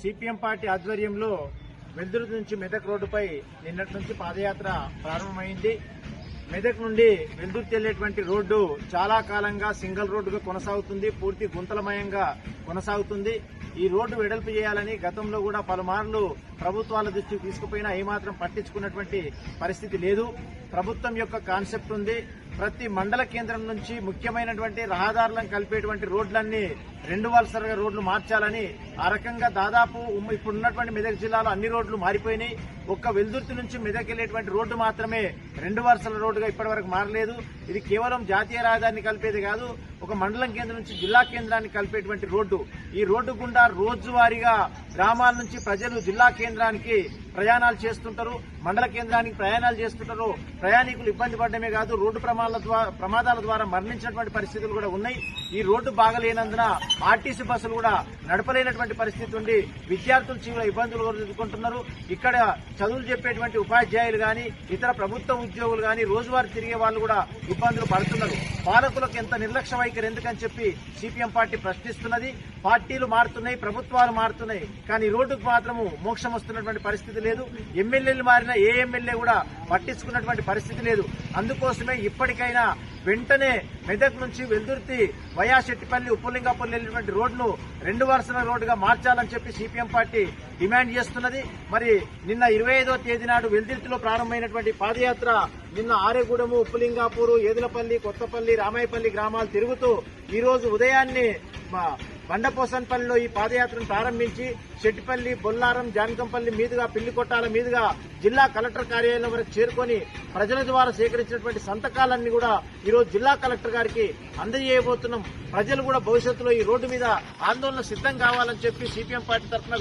CPM party ఆధ్వర్యంలో వెల్దుర్తి నుంచి మెదక్ రోడ్డుపై నిన్నటి నుంచి పాదయాత్ర ప్రారంభమైంది. మెదక్ నుండి వెల్దుర్తి వెళ్ళేటువంటి రోడ్డు చాలా కాలంగా సింగిల్ రోడ్డుగా కొనసాగుతుంది. పూర్తి గుంతలమయంగా కొనసాగుతుంది. ఈ రోడ్డు వెడల్పు చేయాలని గతంలో కూడా పలుమార్లు ప్రభుత్వాల దృష్టికి తీసుకుపోయినా ఏమాత్రం పట్టించుకున్నటువంటి పరిస్థితి లేదు. ప్రభుత్వం యొక్క కాన్సెప్ట్ ఉంది. ప్రతి మండల కేంద్రం నుంచి ముఖ్యమైనటువంటి రహదారులను కలిపేటువంటి రోడ్లన్నీ రెండు వలసలుగా రోడ్లు మార్చాలని ఆ రకంగా దాదాపు ఇప్పుడున్నటువంటి మెదక్ జిల్లాలో అన్ని రోడ్లు మారిపోయినాయి. ఒక్క వెల్దుర్తి నుంచి మెదక్ వెళ్ళేటువంటి రోడ్డు మాత్రమే రెండు వరుసల రోడ్డుగా ఇప్పటివరకు మారలేదు. ఇది కేవలం జాతీయ రహదారిని కలిపేది కాదు ఒక మండలం కేంద్రం నుంచి జిల్లా కేంద్రాన్ని కలిపేటువంటి రోడ్డు. ఈ రోడ్డు గుండా రోజువారీగా గ్రామాల నుంచి ప్రజలు జిల్లా కేంద్రానికి ప్రయాణాలు చేస్తుంటారు మండల కేంద్రానికి ప్రయాణాలు చేస్తుంటారు. ప్రయాణికులు ఇబ్బంది పడడమే కాదు రోడ్డు ప్రమాదాల ద్వారా ప్రమాదాల ద్వారా మరణించినటువంటి పరిస్థితులు కూడా ఉన్నాయి. ఈ రోడ్డు బాగలేనందున ఆర్టీసీ బస్సులు కూడా నడపలేనటువంటి పరిస్థితి ఉండి విద్యార్థులు తీవ్ర ఇబ్బందులు ఎదుర్కొంటున్నారు. ఇక్కడ చదువులు చెప్పేటువంటి ఉపాధ్యాయులు కానీ ఇతర ప్రభుత్వ ఉద్యోగులు కానీ రోజువారీ తిరిగే వాళ్ళు కూడా ఇబ్బందులు పడుతున్నారు. పాలకులకు ఎంత నిర్లక్ష్య వైఖరి ఎందుకని చెప్పి సిపిఎం పార్టీ ప్రశ్నిస్తున్నది. పార్టీలు మారుతున్నాయి ప్రభుత్వాలు మారుతున్నాయి కానీ రోడ్డుకు మాత్రము మోక్షం వస్తున్నటువంటి పరిస్థితి లేదు. ఎమ్మెల్యేలు మారిన ఏ ఎమ్మెల్యే కూడా పట్టించుకున్నటువంటి పరిస్థితి లేదు. అందుకోసమే ఇప్పటికైనా వెంటనే మెదక్ నుంచి వెల్దుర్తి వయా శెట్టిపల్లి ఉప్పులింగాపల్లి వెళ్ళినటువంటి రోడ్ను రెండు వరుసల రోడ్డుగా మార్చాలని చెప్పి సిపిఎం పార్టీ డిమాండ్ చేస్తున్నది. మరి నిన్న ఇరవై ఐదో తేదీ నాడు వెల్దుర్తిలో ప్రారంభమైనటువంటి పాదయాత్ర నిన్న ఆరేగూడెము ఉప్పులింగాపూరు ఏదులపల్లి కొత్తపల్లి రామాయపల్లి గ్రామాలు తిరుగుతూ ఈ రోజు ఉదయాన్నే మా బండపోసన్పల్లిలో ఈ పాదయాత్రను ప్రారంభించి చెట్టిపల్లి బొల్లారం జానకంపల్లి మీదుగా పిల్లికొట్టాల మీదుగా జిల్లా కలెక్టర్ కార్యాలయం వరకు చేరుకొని ప్రజల ద్వారా సేకరించినటువంటి సంతకాలన్నీ కూడా ఈ రోజు జిల్లా కలెక్టర్ గారికి అందజేయబోతున్నాం. ప్రజలు కూడా భవిష్యత్తులో ఈ రోడ్డు మీద ఆందోళన సిద్ధం కావాలని చెప్పి సిపిఎం పార్టీ తరఫున